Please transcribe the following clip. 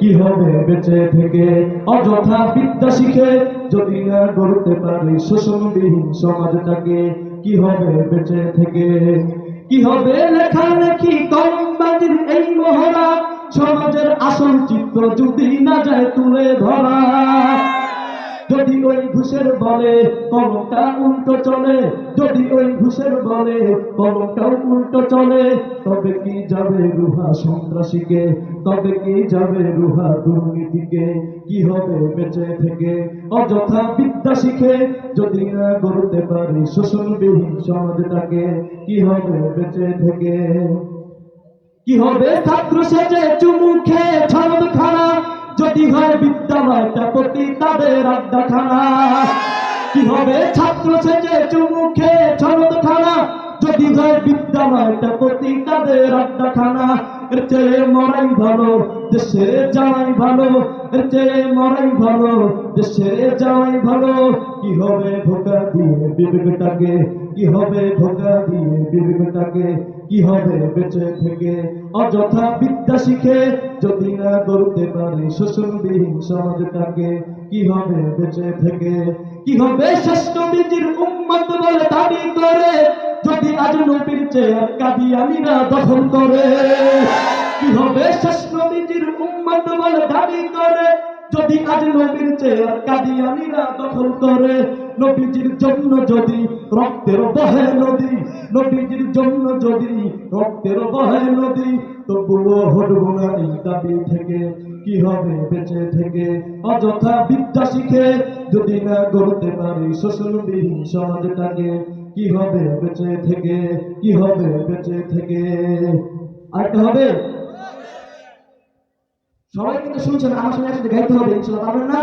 কি হবে বেঁচে থেকে? অযথা বিদ্যা শিখে যদি না গড়তে পারি শোষণবিহীন সমাজটাকে, কি হবে বেঁচে থেকে? কি হবে লেখালেখি কমবাজির এই মহড়া? সমাজের আসল চিত্র যদি না যায় তুলে ধরা। যদি ওই ঘুষের বলে কলমটা উল্টো চলে, যদি ওই ঘুষের বলে কলমটাও উল্টো চলে, তবে কি যাবে রুহা সন্ত্রাসীকে? তবে কি যাবে রুহা দুর্নীতিকে? কি হবে বেঁচে থেকে? অযথা বিদ্যা শিখে যদি না গড়তে পারি শোষণবিহীন সমাজটাকে, কি হবে বেঁচে থেকে? কি হবে ছাত্র সেজে যদি হয় বিদ্যালয়টা প্রতি তাদের আড্ডা খানা কি হবে? ছাত্র সেজে চুমু খেয়ে খানা যদি হয় বিদ্যালয়টা প্রতি তাদের আড্ডা খানা এর চেয়ে মরাই ভালো দেশে যাওয়াই ভালো। এর চেয়ে মরাই ভালো দেশে যাওয়াই ভালো। কি হবে ধোকা দিয়ে বিবেকটাকে? কি হবে ধোকা দিয়ে বিবেকটাকে? কি হবে বেঁচে থেকে? অযথা বিদ্যা শিখে যদি না গড়তে পারি শোষণবিহীন সমাজটাকে, কি হবে বেঁচে থেকে? কি হবে শ্রেষ্ঠ বীজির উম্মত বলে দাবি করে? যদি আজ নবীর চেয়ার কাদিয়ানিরা দখল করে? কি হবে শ্রেষ্ঠ বীজির উম্মত বলে দাবি করে? যদি আজ নবীর চেয়ার কাদিয়ানিরা দখল করে? নবীজির জন্য যদি রক্তের বহে নদী, নবীজির জন্য যদি রক্তের বহে নদী, তবুও হটব না এই দাবি থেকে। কি হবে বেঁচে থেকে? অযথা বিদ্যা শিখে যদি না গড়তে পারি শোষণবিহীন সমাজটাকে, কি হবে বেঁচে থেকে? কি হবে বেঁচে থেকে? আরেকটা হবে? সবাই কিন্তু শুনছেন, আমার সঙ্গে একসাথে গাইতে হবে, ইনশাল্লাহ, পারবেন না?